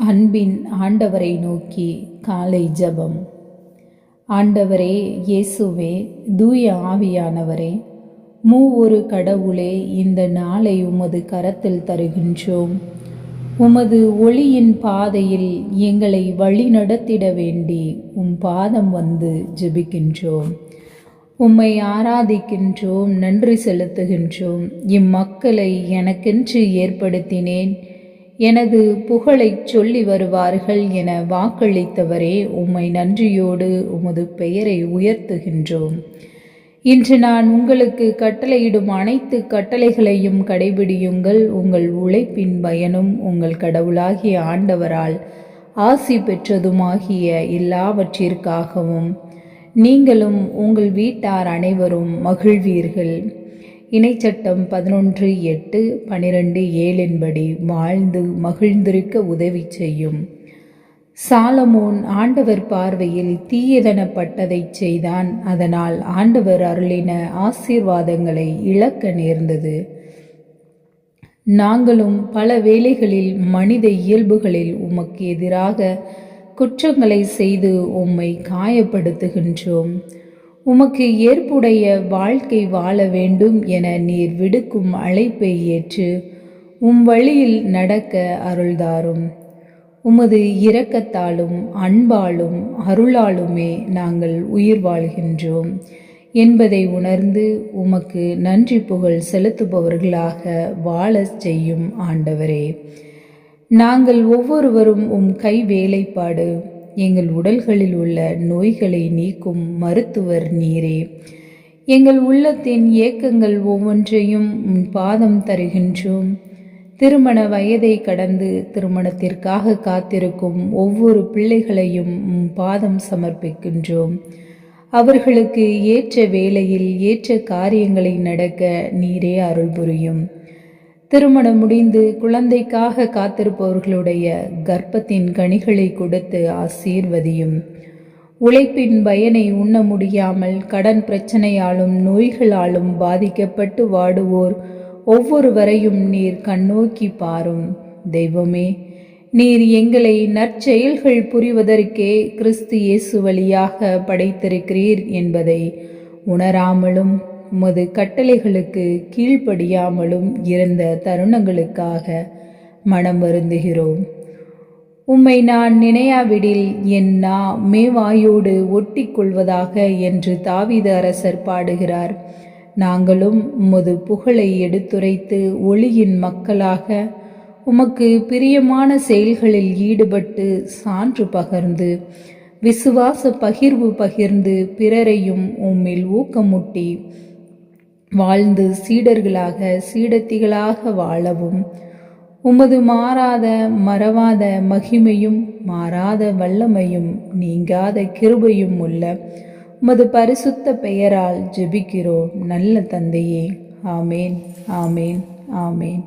அன்பின் ஆண்டவரை நோக்கி காலை ஜெபம். ஆண்டவரே இயேசுவே தூய ஆவியானவரே மூ ஒரு கடவுளே இந்த நாளை உமது கரத்தில் தருகின்றோம். உமது ஒளியின் பாதையில் எங்களை வழிநடத்திட வேண்டி உம் பாதம் வந்து ஜெபிக்கின்றோம். உம்மை ஆராதிக்கின்றோம் நன்றி செலுத்துகின்றோம். இம்மக்களை எனக்கென்று ஏற்படுத்தினேன். எனது புகழைச் சொல்லி வருவார்கள் என வாக்களித்தவரே உம்மை நன்றியோடு உமது பெயரை உயர்த்துகின்றோம். இன்று நான் உங்களுக்கு கட்டளையிடும் அனைத்து கட்டளைகளையும் கடைபிடியுங்கள். உங்கள் உழைப்பின் பயனும் உங்கள் கடவுளாகிய ஆண்டவரால் ஆசி பெற்றதுமாகிய எல்லாவற்றிற்காகவும் நீங்களும் உங்கள் வீட்டார் அனைவரும் மகிழ்வீர்கள். இணைச்சட்டம் பதினொன்று எட்டு பனிரெண்டு ஏழின்படி வாழ்ந்து மகிழ்ந்திருக்க உதவி செய்யும். சாலமோன் ஆண்டவர் பார்வையில் தீயதனப்பட்டதை செய்தான். அதனால் ஆண்டவர் அருளின ஆசீர்வாதங்களை இழக்க நேர்ந்தது. நாங்களும் பல வேளைகளில் மனித இயல்புகளில் உமக்கு எதிராக குற்றங்களை செய்து உம்மை காயப்படுத்துகின்றோம். உமக்கு ஏற்புடைய வாழ்க்கை வாழ வேண்டும் என நீர் விடுக்கும் அழைப்பை ஏற்று உம் வழியில் நடக்க அருள்தாரும். உமது இரக்கத்தாலும் அன்பாலும் அருளாலுமே நாங்கள் உயிர் வாழ்கின்றோம். என்பதை உணர்ந்து உமக்கு நன்றி புகழ் செலுத்துபவர்களாக வாழ செய்யும் ஆண்டவரே. நாங்கள் ஒவ்வொருவரும் உம் கை வேலைப்பாடு எங்கள் உடல்களில் உள்ள நோய்களை நீக்கும் மருத்துவர் நீரே. எங்கள் உள்ளத்தின் ஏக்கங்கள் ஒவ்வொன்றையும் பாதம் தருகின்றோம். திருமண வயதை கடந்து திருமணத்திற்காக காத்திருக்கும் ஒவ்வொரு பிள்ளைகளையும் பாதம் சமர்ப்பிக்கின்றோம். அவர்களுக்கு ஏற்ற வேளையில் ஏற்ற காரியங்களை நடக்க நீரே அருள் புரியும் திருமணம் முடிந்து குழந்தைக்காக காத்திருப்பவர்களுடைய கர்ப்பத்தின் கனிகளை கொடுத்து ஆசீர்வதியும். உழைப்பின் பயனை உண்ண முடியாமல் கடன் பிரச்சனையாலும் நோய்களாலும் பாதிக்கப்பட்டு வாடுவோர் ஒவ்வொருவரையும் நீர் கண்ணோக்கி பாரும். தெய்வமே நீர் எங்களை நற்செயல்கள் புரிவதற்கே கிறிஸ்து இயேசு வழியாக படைத்திருக்கிறீர் என்பதை உணராமலும் உமது கட்டளைகளுக்கு கீழ்ப்படியாமலும் இருந்த தருணங்களுக்காக மனம் வருந்துகிறோம். உம்மை நான் நினையாவிடில் என் நா மேவாயோடு ஒட்டி கொள்வதாக என்று தாவித அரசர் பாடுகிறார். நாங்களும் உமது புகழை எடுத்துரைத்து ஒளியின் மக்களாக உமக்கு பிரியமான செயல்களில் ஈடுபட்டு சான்று பகர்ந்து விசுவாச பகிர்வு பகிர்ந்து பிறரையும் உம்மில் ஊக்கமுட்டி வாழ்ந்து சீடர்களாக சீடத்திகளாக வாழவும். உமது மாறாத மறவாத மகிமையும் மாறாத வல்லமையும் நீங்காத கிருபையும் உள்ள உமது பரிசுத்த பெயரால் ஜெபிக்கிறோம். நல்ல தந்தையே. ஆமேன் ஆமேன் ஆமேன்.